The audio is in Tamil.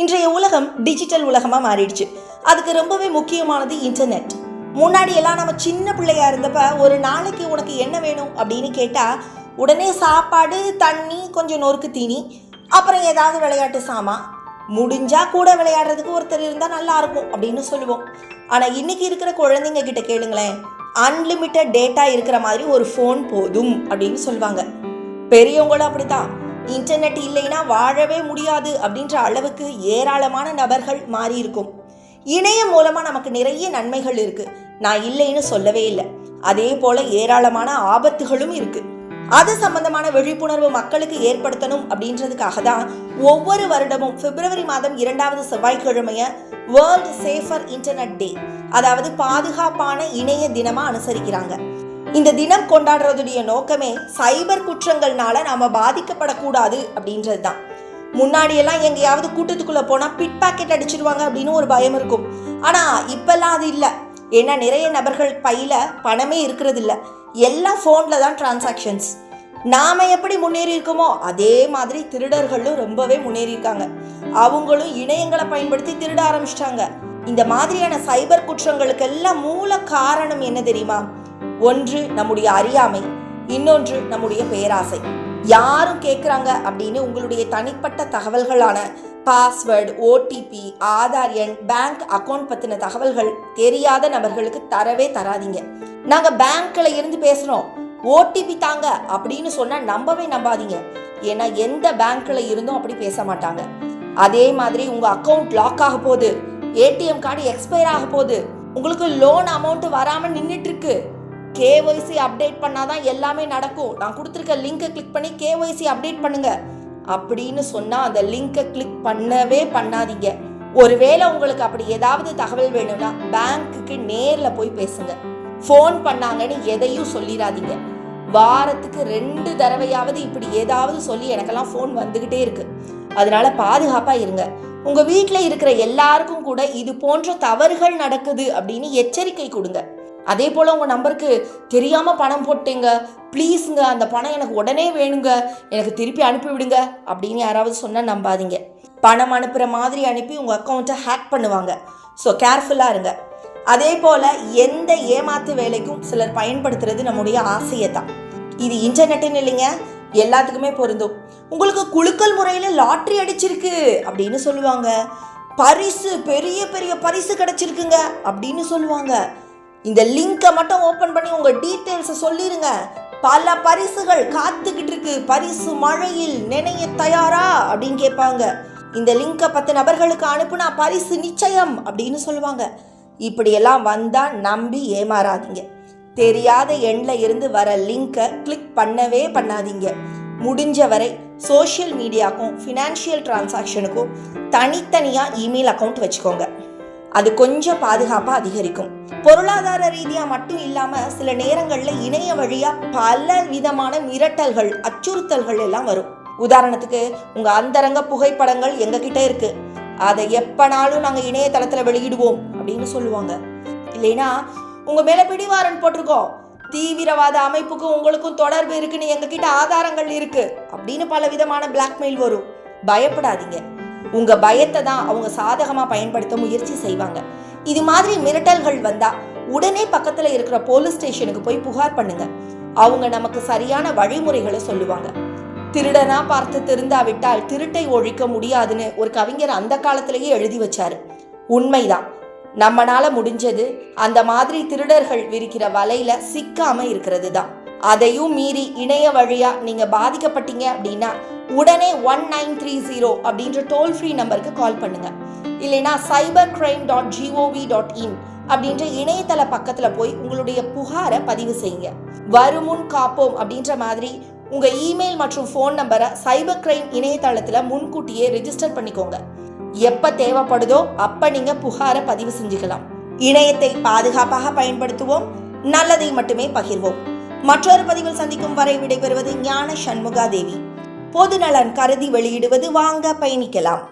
இன்றைய உலகம் டிஜிட்டல் உலகமாக மாறிடுச்சு. அதுக்கு ரொம்பவே முக்கியமானது இன்டர்நெட் முன்னாடி எல்லாம் நம்ம சின்ன பிள்ளையா இருந்தப்ப ஒரு நாளைக்கு உனக்கு என்ன வேணும் அப்படின்னு கேட்டால் உடனே சாப்பாடு தண்ணி கொஞ்சம் நொறுக்கு தீனி அப்புறம் ஏதாவது விளையாட்டு சாமான். முடிஞ்சா கூட விளையாடுறதுக்கு ஒருத்தர் இருந்தால் நல்லா இருக்கும் அப்படின்னு சொல்லுவோம். ஆனால் இன்னைக்கு இருக்கிற குழந்தைங்க கிட்ட கேளுங்களேன் அன்லிமிட்டெட் டேட்டா இருக்கிற மாதிரி ஒரு ஃபோன் போதும் அப்படின்னு சொல்லுவாங்க. பெரியவங்களும் அப்படித்தான். இன்டர்நெட் இல்லைன்னா வாழவே முடியாது அப்படின்ற அளவுக்கு ஏராளமான நபர்கள் மாறியிருக்கும். இணையம் மூலமாக நமக்கு நிறைய நன்மைகள் இருக்குது நான் இல்லைன்னு சொல்லவே இல்லை. அதே போல ஏராளமான ஆபத்துகளும் இருக்குது அது சம்பந்தமான விழிப்புணர்வு மக்களுக்கு ஏற்படுத்தணும் அப்படின்றதுக்காக தான் ஒவ்வொரு வருடமும் பிப்ரவரி மாதம் இரண்டாவது செவ்வாய்க்கிழமைய வேர்ல்ட் சேஃபர் இன்டர்நெட் டே அதாவது பாதுகாப்பான இணைய தினமாக அனுசரிக்கிறாங்க. இந்த தினம் கொண்டாடுறதுடைய நோக்கமே சைபர் குற்றங்கள்னால நாம பாதிக்கப்படக்கூடாது அப்படின்றது தான் முன்னாடியெல்லாம் எங்கேயாவது கூட்டத்துக்குள்ள போனா பிட் பாக்கெட் அடிச்சிருவாங்க அப்படின்னு ஒரு பயம் இருக்கும். ஆனா இப்பெல்லாம் அது இல்லை. ஏன்னா நிறைய நபர்கள் பையில பணமே இருக்கிறது இல்லை எல்லாம் ஃபோன்ல தான் டிரான்சாக்ஷன்ஸ் நாம எப்படி முன்னேறி இருக்கோமோ அதே மாதிரி திருடர்களும் ரொம்பவே முன்னேறி இருக்காங்க. அவங்களும் இணையங்களை பயன்படுத்தி திருட ஆரம்பிச்சிட்டாங்க. இந்த மாதிரியான சைபர் குற்றங்களுக்கெல்லாம் மூல காரணம் என்ன தெரியுமா? ஒன்று நம்முடைய அறியாமை இன்னொன்று நம்முடைய பேராசை. யாரும் கேட்குறாங்க அப்படின்னு உங்களுடைய தனிப்பட்ட தகவல்களான பாஸ்வேர்டு ஓடிபி ஆதார் எண் பேங்க் அக்கௌண்ட் பற்றின தகவல்கள் தெரியாத நபர்களுக்கு தரவே தராதீங்க. நாங்கள் பேங்க்கில் இருந்து பேசுகிறோம் ஓடிபி தாங்க அப்படின்னு சொன்னால் நம்பவே நம்பாதீங்க. ஏன்னா எந்த பேங்க்கில் இருந்தும் அப்படி பேச மாட்டாங்க. அதே மாதிரி உங்கள் அக்கௌண்ட் லாக் ஆக போகுது. ஏடிஎம் கார்டு எக்ஸ்பயர் ஆக போகுது. உங்களுக்கு லோன் அமௌண்ட் வராமல் நின்றுட்டு இருக்கு. கேஒய்சி அப்டேட் பண்ணாதான் எல்லாமே நடக்கும். நான் கொடுத்துருக்க லிங்கை கிளிக் பண்ணி கேஒய்சி அப்டேட் பண்ணுங்க. அப்படின்னு சொன்னால் அந்த லிங்கை கிளிக் பண்ணவே பண்ணாதீங்க. ஒருவேளை உங்களுக்கு அப்படி ஏதாவது தகவல் வேணும்னா பேங்க்குக்கு நேரில் போய் பேசுங்க. ஃபோன் பண்ணாங்கன்னு எதையும் சொல்லிடாதீங்க வாரத்துக்கு ரெண்டு தடவையாவது இப்படி ஏதாவது சொல்லி எனக்கெல்லாம் ஃபோன் வந்துக்கிட்டே இருக்கு. அதனால பாதுகாப்பாக இருங்க. உங்கள் வீட்டில் இருக்கிற எல்லாருக்கும் கூட இது போன்ற தவறுகள் நடக்குது அப்படின்னு எச்சரிக்கை கொடுங்க. அதே போல் உங்கள் நம்பருக்கு தெரியாமல் பணம் போட்டீங்க. ப்ளீஸுங்க அந்த பணம் எனக்கு உடனே வேணுங்க. எனக்கு திருப்பி அனுப்பிவிடுங்க. அப்படின்னு யாராவது சொன்னால் நம்பாதீங்க. பணம் அனுப்புகிற மாதிரி அனுப்பி உங்கள் அக்கௌண்ட்டை ஹேக் பண்ணுவாங்க. ஸோ கேர்ஃபுல்லாக இருங்க. அதே போல் எந்த ஏமாத்து வேலைக்கும் சிலர் பயன்படுத்துறது நம்முடைய ஆசையை தான் இது இன்டர்நெட்டுன்னு இல்லைங்க. எல்லாத்துக்குமே பொருந்தும். உங்களுக்கு குலுக்கல் முறையில் லாட்ரி அடிச்சிருக்கு அப்படின்னு சொல்லுவாங்க. பரிசு பெரிய பெரிய பரிசு கிடச்சிருக்குங்க அப்படின்னு சொல்லுவாங்க. இந்த லிங்கை மட்டும் ஓப்பன் பண்ணி உங்கள் டீட்டெயில்ஸை சொல்லிடுங்க பல பரிசுகள் காத்துக்கிட்டு இருக்கு. பரிசு மழையில் நினைய தயாரா? அப்படின்னு கேட்பாங்க. இந்த லிங்கை பத்து நபர்களுக்கு அனுப்புனா பரிசு நிச்சயம் அப்படின்னு சொல்லுவாங்க. இப்படியெல்லாம் வந்தால் நம்பி ஏமாறாதீங்க. தெரியாத எண்ணில் இருந்து வர லிங்கை கிளிக் பண்ணவே பண்ணாதீங்க. முடிஞ்ச வரை சோஷியல் மீடியாக்கும் ஃபினான்ஷியல் டிரான்சாக்ஷனுக்கும் தனித்தனியாக இமெயில் அக்கௌண்ட் வச்சுக்கோங்க. அது கொஞ்சம் பாதுகாப்பாக அதிகரிக்கும். பொருளாதார ரீதியாக மட்டும் இல்லாமல் சில நேரங்களில் இணைய வழியாக பல விதமான மிரட்டல்கள் அச்சுறுத்தல்கள் எல்லாம் வரும். உதாரணத்துக்கு உங்கள் அந்தரங்க புகைப்படங்கள் எங்ககிட்ட இருக்கு. அதை எப்பனாலும் நாங்கள் இணையதளத்தில் வெளியிடுவோம் அப்படின்னு சொல்லுவாங்க. இல்லைன்னா உங்கள் மேலே பிடிவாரன் போட்டிருக்கோம். தீவிரவாத அமைப்புக்கும் உங்களுக்கும் தொடர்பு இருக்குன்னு எங்ககிட்ட ஆதாரங்கள் இருக்கு அப்படின்னு பல விதமான பிளாக்மெயில் வரும். பயப்படாதீங்க. உங்க பயத்தை தான் அவங்க சாதகமா பயன்படுத்த முயற்சி செய்வாங்க. இது மாதிரி மிரட்டல்கள் வந்தா உடனே பக்கத்துல இருக்கிற போலீஸ் ஸ்டேஷனுக்கு போய் புகார் பண்ணுங்க. அவங்க நமக்கு சரியான வழிமுறைகளை சொல்லுவாங்க. திருடனா பார்த்து திருந்தாவிட்டால் திருட்டை ஒழிக்க முடியாதுன்னு ஒரு கவிஞர் அந்த காலத்திலேயே எழுதி வச்சாரு. உண்மைதான். நம்மனால முடிஞ்சது அந்த மாதிரி திருடர்கள் விரிக்கிற வலையில சிக்காம இருக்கிறது தான். அதையும் மீறி இணைய வழியா நீங்க பாதிக்கப்பட்டீங்க அப்படின்னா உடனே ஒன் நைன் த்ரீ ஜீரோ அப்படின்ற டோல் ஃப்ரீ நம்பருக்கு கால் பண்ணுங்க. இல்லைனா cyber crime dot GOV dot in அப்படின்ற இணையதள பக்கத்துல போய் உங்களுடைய புகாரை பதிவு செய்யுங்க. வருமுன் காப்போம் அப்படின்ற மாதிரி உங்க இமெயில் மற்றும் ஃபோன் நம்பரை சைபர் கிரைம் இணையதளத்துல முன்கூட்டியே ரிஜிஸ்டர் பண்ணிக்கோங்க. எப்ப தேவைப்படுதோ அப்ப நீங்க புகாரை பதிவு செஞ்சுக்கலாம். இணையத்தை பாதுகாப்பாக பயன்படுத்துவோம் நல்லதை மட்டுமே பகிர்வோம். மற்றொரு பதிவில் சந்திக்கும் வரை விடைபெறுவது ஞான சண்முகா தேவி பொதுநலன் கருதி வெளியிடுவது வாங்க பயணிக்கலாம்.